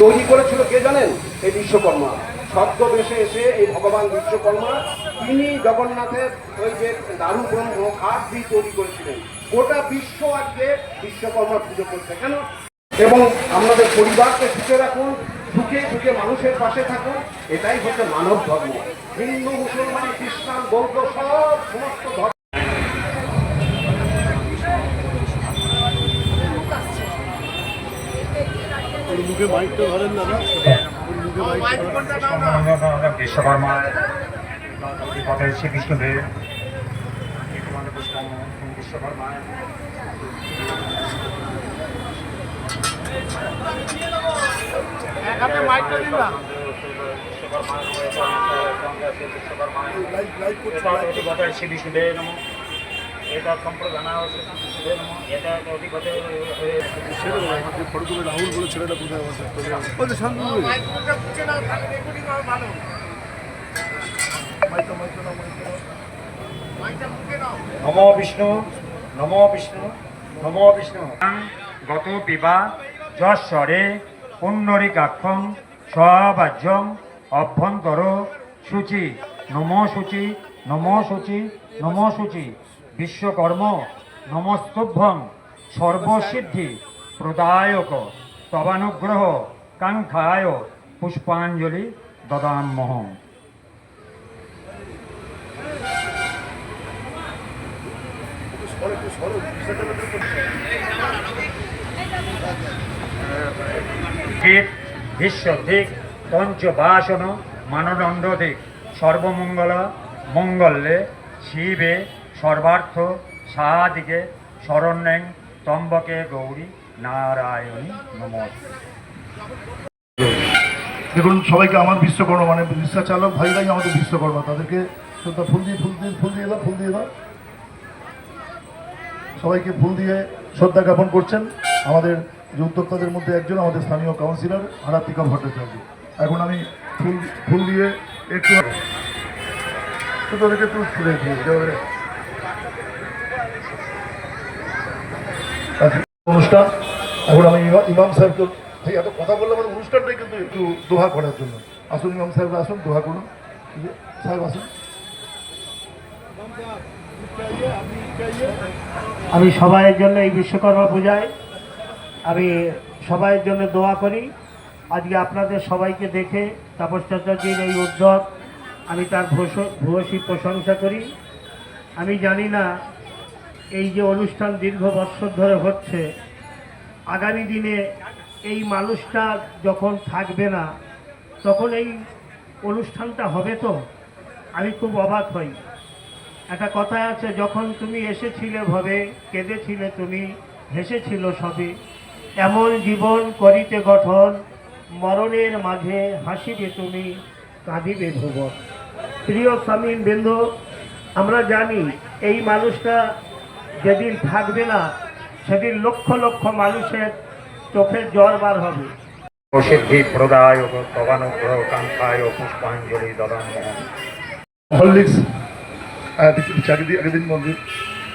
তৈরি করেছিল কে জানেন? এই বিশ্বকর্মা। ছদ্মবেশে এসে এই ভগবান বিশ্বকর্মা, তিনি জগন্নাথের ওই যে দারু ব্রহ্ম হাত দিয়ে তৈরি করেছিলেন। গোটা বিশ্ব আজকে বিশ্বকর্মা পুজো করছে। কেন? এবং আপনাদের পরিবারকে সুখে রাখুন, সুখে সুখে মানুষের পাশে থাকুন, এটাই হচ্ছে মানব ধর্ম। হিন্দু, মুসলমান, খ্রিস্টান, বৌদ্ধ, সব সমস্ত ধর্ম মুখে মাইকটা ধরেন দাদা বিশ্বকর্মা শ্রীকৃষ্ণদেব বিশ্বকর্মা শ্রী বিষ্ণুদেব নম এটা সম্প্রদান নম এটা অধিপতে ছেড়ে দাও আমাকে ফটো তুলে রাহুল বলে ছেলেটা কোথায় আছে শান্ত মাইকটা মাইকটা নাও, মাইকটা নাও। নম বিষ্ণু নম বিষ্ণু নম বিষ্ণু গত পিবা যশ্বরে পুণ্ডরিকাক্ষম স্ববাজ্যম অভ্যন্তর সূচি নম সূচি নম সূচি নম সূচি বিশ্বকর্ম নমস্তুভ্যং সর্বসিদ্ধি প্রদায়ক তবানুগ্রহ কাঙ্ক্ষায় পুষ্পাঞ্জলি দদাম্যহম চিত বিশ্বধিক পঞ্চবাসন মানদণ্ডধিক সর্বমঙ্গল মঙ্গলে শিবে সর্বার্থ সাদিকে শরণ্যং তম্বকে গৌরী নারায়ণী নমস্তে দেখুন, সবাইকে আমার বিশ্বকর্মা মানে রিক্সা চালক ভাইরাই আমাদের বিশ্বকর্মা। তাদেরকে শ্রদ্ধা, ফুল দিয়ে ফুল দিয়ে ফুল দিয়ে দাও, ফুল দিয়ে দাও। সবাইকে ফুল দিয়ে শ্রদ্ধা জ্ঞাপন করছেন আমাদের যে উদ্যোক্তাদের মধ্যে একজন, আমাদের স্থানীয় কাউন্সিলর আরাত্রিকা ভট্টাচার্য। এখন আমি ফুল ফুল দিয়ে একটু তাদেরকে একটু ফুলে দিয়ে অনুষ্ঠান। এখন আমি ইমাম সাহেবকে ভাই, এত কথা বললাম আমাদের অনুষ্ঠানটাই কিন্তু একটু দোহা করার জন্য। আসুন, ইমাম সাহেব আসুন, দোহা করুন। সাহেব আসুন। আমি সবাইয়ের জন্য এই বিশ্বকর্মা পূজায় আমি সবাইয়ের জন্য দোয়া করি। আজকে আপনাদের সবাইকে দেখে তাপস চট্টোপাধ্যায়ের এই উদ্যোগ, আমি তার ভূয়সী প্রশংসা করি। আমি জানি না এই যে অনুষ্ঠান দীর্ঘ বছর ধরে হচ্ছে, আগামী দিনে এই মানুষটা যখন থাকবে না, তখন এই অনুষ্ঠানটা হবে তো? আমি খুব অবাক হই। একটা কথা আছে, যখন তুমি এসেছিলে ভবে, কেঁদেছিলে তুমি, হেসেছিল সবে, এমন জীবন করিতে গঠন, মরণের মাঝে হাসিবে তুমি, কাঁদিবে ভুবন। প্রিয় স্বামীন বৃন্দ আমরা জানি এই মানুষটা যেদিন থাকবে না সেদিন লক্ষ লক্ষ মানুষের চোখের জল বার হবে। প্রসিদ্ধি প্রদায়ক তবানুগ্রহ কাঙ্ক্ষায় পুষ্পাঞ্জলি দদাম্যহম হরলিক্স চাকরি আগের দিন মন্দির।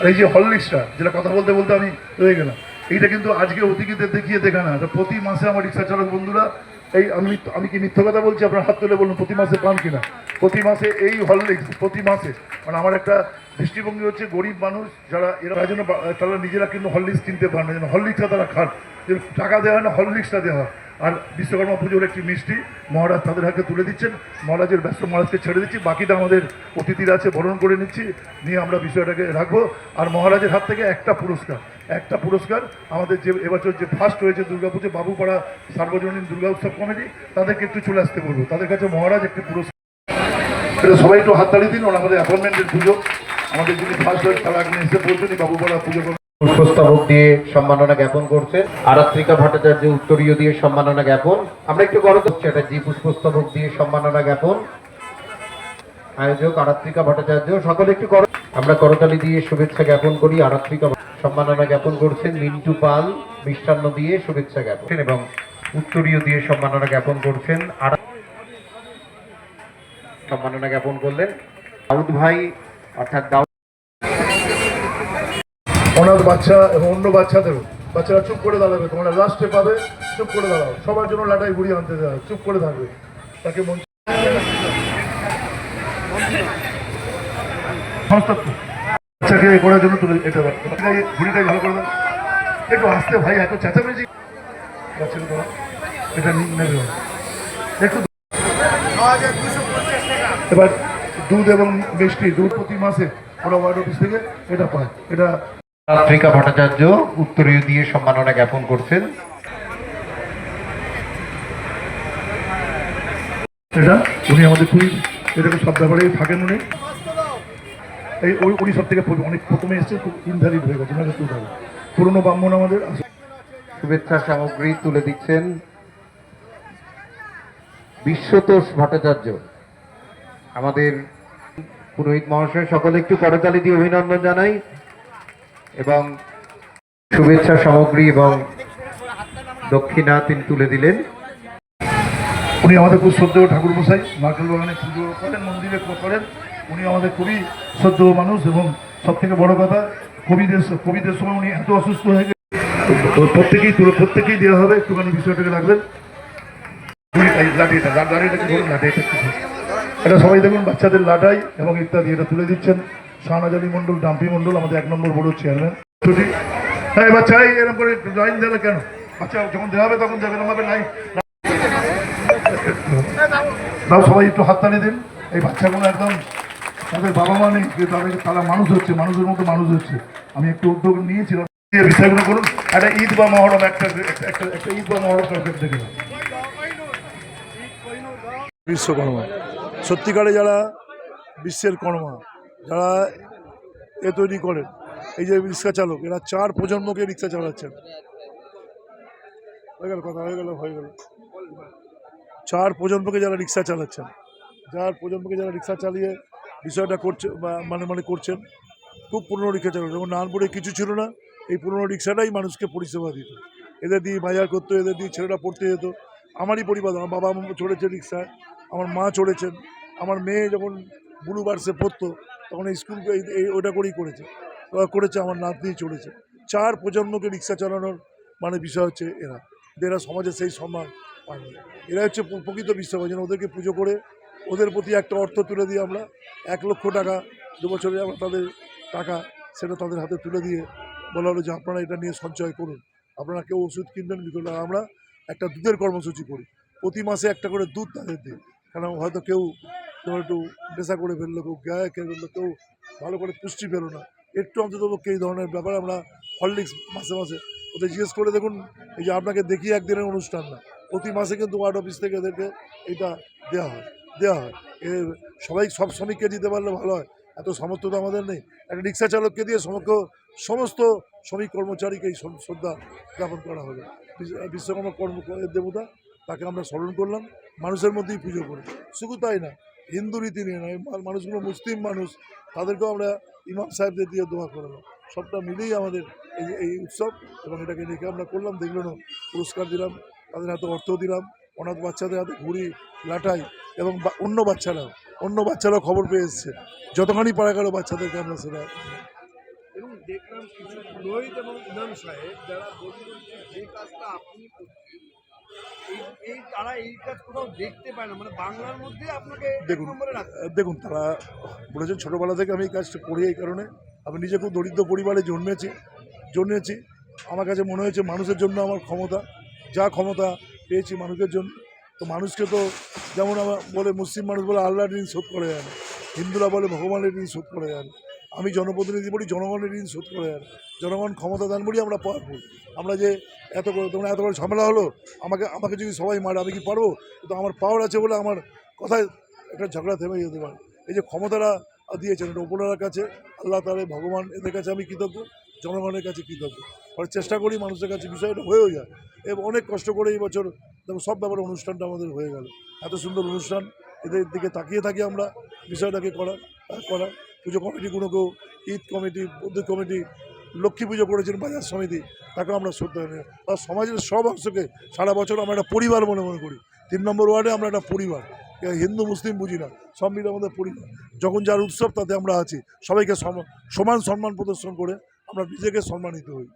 আর এই যে হরলিক্সটা যেটা কথা বলতে বলতে আমি রয়ে গেলাম। এইটা কিন্তু আজকে অতিথিদের দেখিয়ে দেখা না প্রতি মাসে আমার রিক্সা চালক বন্ধুরা এই আমি আমি কি মিথ্য কথা বলছি? আপনার হাত তুলে বলুন, প্রতি মাসে পান কিনা? প্রতি মাসে এই হরলিক্স প্রতি মাসে। মানে আমার একটা দৃষ্টিভঙ্গি হচ্ছে, গরিব মানুষ যারা, এরা যেন বা- তারা নিজেরা কিন্তু হরলিক্স কিনতে পারে না, যেন হরলিক্সটা তারা খান। টাকা দেওয়া হয় না হরলিক্সটা দেওয়া। হয় আর বিশ্বকর্মা পুজোর একটি মিষ্টি, মহারাজ তাদের হাতে তুলে দিচ্ছেন। মহারাজের ব্যস্ত মহারাজকে ছেড়ে দিচ্ছি, বাকিটা আমাদের অতিথিরা আছে, বরণ করে নিচ্ছি। নিয়ে আমরা বিষয়টাকে রাখব। আর মহারাজের হাত থেকে একটা পুরস্কার। একটা পুরস্কার। আমাদের যে এবছর যে ফার্স্ট হয়েছে দুর্গাপুজো, বাবুপাড়া সার্বজনীন দুর্গা উৎসব কমিটি তাদেরকে একটু চলে আসতে বলব। তাদের কাছে মহারাজ একটি পুরস্কার। সবাই একটু হাততালি দিন ওরা আমাদের অ্যাপয়েন্টমেন্টের পুজো। আমাদের যিনি ফার্স্ট হয়ে তারা আগে এসে পৌঁছনি বাবুপাড়া পুজো পুষ্পস্তবক দিয়ে সম্মাননা জ্ঞাপন করছে। আরাত্রিকা ভট্টাচার্য উত্তরীয় দিয়ে সম্মাননা জ্ঞাপন। আমরা একটু বড় করছি, এটা জি পুষ্পস্তবক দিয়ে সম্মাননা জ্ঞাপন। আয়োজক আরাত্রিকা ভট্টাচার্য, সকলে একটু আমরা করতালি দিয়ে শুভেচ্ছা জ্ঞাপন করি আরাত্রিকা সম্মাননা জ্ঞাপন করছেন মিন্টু পাল মিষ্টান্ন দিয়ে শুভেচ্ছা জ্ঞাপন এবং উত্তরীয় দিয়ে সম্মাননা জ্ঞাপন করছেন আর সম্মাননা জ্ঞাপন করলেন দাউদ ভাই অর্থাৎ দাউদ অনাথ বাচ্চা এবং অন্য বাচ্চাদেরও বাচ্চারা চুপ করে দাঁড়াবে তোমরা লাস্টে পাবে চুপ করে দাঁড়াও। সবার জন্য লাটাই ঘুরিয়ে আনতে দেওয়া চুপ করে থাকবে। তাকে মন বাচ্চাকে এ করার জন্য তুলে এটা। ঘুড়িটাই ভালো করে একটু আসতে ভাই এত চেঁচামেচি। এটা নেবে একটু এবার দুধ এবং মিষ্টি দুধ প্রতি মাসে ওরা ওয়ার্ড অফিস থেকে এটা পায়। এটা আরাত্রিকা ভট্টাচার্য উত্তরীয় দিয়ে সম্মাননা জ্ঞাপন করছেন। এটা উনি আমাদের খুবই এরকম সব ব্যাপারেই থাকেন উনি। এই ওই সব থেকে অনেক প্রথমে এসছে খুব ইনভ্যালিড হয়ে গেছে হবে পুরনো ব্রাহ্মণ আমাদের শুভেচ্ছা সামগ্রী তুলে দিচ্ছেন বিশ্বতোষ ভট্টাচার্য। আমাদের পুরোহিত মহাশয় সকলে একটু করতালি দিয়ে অভিনন্দন জানাই এবং শুভেচ্ছা সামগ্রী এবং দক্ষিণা তিনি তুলে দিলেন। উনি আমাদের খুব শ্রদ্ধেয় ঠাকুর মশাই নারকেল বাগানে পুজো করেন মন্দিরে করেন। উনি আমাদের খুবই শ্রদ্ধেয় মানুষ এবং সব থেকে বড় কথা, কবিদের কবিদের সময় উনি এত অসুস্থ হয়ে গেছে। প্রত্যেকেই প্রত্যেকেই দেওয়া হবে, একটুখানি বিষয়টাকে রাখবেন। লাঠি এটা সবাই দেখুন, বাচ্চাদের লাটাই এবং ইত্যাদি, এটা তুলে দিচ্ছেন। শাহনাজ আলী মন্ডল ডাম্পি মন্ডল আমাদের এক নম্বর বড় চেয়ারম্যান। ছুটি। হ্যাঁ বাচ্চা এরকম করে লাইন দেবে কেন? বাচ্চা যখন দেওয়া হবে তখন যাবে হবে লাইন সবাই একটু হাততালি দিন। এই বাচ্চাগুলো একদম তাদের বাবা মা নেই কিন্তু তাদের তারা মানুষ হচ্ছে, মানুষের মতো মানুষ হচ্ছে। আমি একটু উদ্যোগ নিয়েছিলাম। বিষয়গুলো করুন। একটা ঈদ বা মহরম, একটা, একটা- একটা ঈদ বা মহরম কাউকে দেখে বিশ্বকর্মা সত্যিকারে যারা বিশ্বের কর্মা, যারা এ তৈরি করেন, এই যে রিক্সা চালক, এরা চার প্রজন্মকে রিক্সা চালাচ্ছেন। হয়ে গেল কথা, হয়ে গেল হয়ে গেল। চার প্রজন্মকে যারা রিক্সা চালাচ্ছেন যার প্রজন্মকে যারা রিক্সা চালিয়ে বিষয়টা করছে মানে মানে করছেন। খুব পুরনো রিক্সা চালক। যেমন নানপুরে কিছু ছিল না, এই পুরনো রিক্সাটাই মানুষকে পরিষেবা দিত। এদের দিয়ে বাজার করতো, এদের দিয়ে ছেলেরা পড়তে যেত। আমারই পরিবার, আমার বাবা চড়েছে রিক্সায়, আমার মা চড়েছেন। আমার মেয়ে যখন ব্লু বার্সে পড়তো, তখন এই স্কুল ওটা করেই করেছে। করেছে, আমার নাতনি চড়েছে। চার প্রজন্মকে রিক্সা চালানোর মানে বিষয় হচ্ছে এরা। এরা সমাজে সেই সম্মান পায়নি এরা হচ্ছে প্রকৃত বিশ্বকর্মা যেন ওদেরকে পুজো করে ওদের প্রতি একটা অর্থ তুলে দিয়ে আমরা এক লক্ষ টাকা দু বছরে আমরা তাদের টাকা সেটা তাদের হাতে তুলে দিয়ে বলা হলো যে আপনারা এটা নিয়ে সঞ্চয় করুন। আপনারা কেউ ওষুধ কিনবেন বিকল টাকা আমরা একটা দুধের কর্মসূচি করি। প্রতি মাসে একটা করে দুধ তাদের দিই। কারণ হয়তো কেউ তোমার একটু নেশা করে ফেলল, কেউ গায়ে খেয়ে ফেলল, কেউ ভালো করে পুষ্টি পেল না। একটু অন্তত এই ধরনের ব্যাপারে আমরা হরলিক্স মাসে মাসে ওদের জিজ্ঞেস করে দেখুন, এই যে আপনাকে দেখি একদিনের অনুষ্ঠান না, প্রতি মাসে কিন্তু ওয়ার্ড অফিস থেকে এদেরকে এটা দেওয়া হয়। দেওয়া হয়। এ সবাই সব শ্রমিককে দিতে পারলে ভালো হয়। এত সামর্থ্য তো আমাদের নেই। একটা রিক্সা চালককে দিয়ে সমগ্র সমস্ত শ্রমিক কর্মচারীকে এই শ্রদ্ধা- জ্ঞাপন করা হবে। বিশ্ব- বিশ্বকর্মা কর্ম দেবতা, তাকে আমরা স্মরণ করলাম। মানুষের মধ্যেই পুজো করি শুধু তাই না, হিন্দু রীতি নিয়ে নয় মানুষগুলো মুসলিম মানুষ, তাদেরকেও আমরা ইমাম সাহেবদের দিয়ে দোয়া করালাম সবটা মিলেই আমাদের এই এই উৎসব এবং এটাকে রেখে আমরা করলাম। দেখলেন পুরস্কার দিলাম, তাদের হাতে অর্থ দিলাম। অনাথ বাচ্চাদের হাতে ঘুড়ি লাটাই এবং অন্য বাচ্চারাও অন্য বাচ্চারাও খবর পেয়ে এসছে। যতখানি পারা গেল বাচ্চাদেরকে আমরা সেটা এবং দেখলাম কিছু পুরোহিত এবং ইমাম সাহেব যারা বললেন যে যে কাজটা আপনি এই এই তারা এই কাজ কোথাও দেখতে পায় না। মানে বাংলার মধ্যে আপনাকে দেখুন দেখুন তারা বলেছেন ছোটোবেলা থেকে আমি এই কাজটা করি এই কারণে। আমি নিজে খুব দরিদ্র পরিবারে জন্মেছি জন্মেছি। আমার কাছে মনে হয়েছে মানুষের জন্য আমার ক্ষমতা যা ক্ষমতা পেয়েছি মানুষের জন্য। তো মানুষকে তো যেমন আমার বলে মুসলিম মানুষ বলে আল্লাহর ঋণ শোধ করে যায় না। হিন্দুরা বলে ভগবানের ঋণ শোধ করে যায় না। আমি জনপ্রতিনিধি বলি, জনগণের ঋণ শোধ করে যায় না। জনগণ ক্ষমতা দান বলি আমরা পাওয়ারফুল আমরা যে এত করে তোমরা এত করে ঝামেলা হলো, আমাকে আমাকে যদি সবাই মারে, আমি কি পারব? কিন্তু আমার পাওয়ার আছে বলে আমার কথায় একটা ঝগড়া থেমে যেতে পারে। এই যে ক্ষমতাটা দিয়েছেন, এটা কাছে, আল্লাহ তালে ভগবান, এদের কাছে আমি কৃতজ্ঞ, জনগণের কাছে কৃতজ্ঞ। ফলে চেষ্টা করি মানুষের কাছে বিষয়টা হয়েও যায়। এবং অনেক কষ্ট করে এই বছর দেখো সব ব্যাপারে অনুষ্ঠানটা আমাদের হয়ে গেল। এত সুন্দর অনুষ্ঠান, এদের দিকে তাকিয়ে থাকি আমরা বিষয়টাকে করা করা। পুজো কমিটিগুলোকেও, ঈদ কমিটি, বৌদ্ধ কমিটি, লক্ষ্মী পুজো করেছেন বাজার সমিতি, তাকেও আমরা শ্রদ্ধা জানাই। আর সমাজের সব অংশকে সারা বছর আমরা একটা পরিবার মনে মনে করি। তিন নম্বর ওয়ার্ডে আমরা একটা পরিবার। হিন্দু, মুসলিম বুঝি না, সব মিলে আমাদের পরিবার। যখন যার উৎসব তাতে আমরা আছি, সবাইকে সম- সমান সম্মান প্রদর্শন করে আমরা নিজেকে সম্মানিত হই।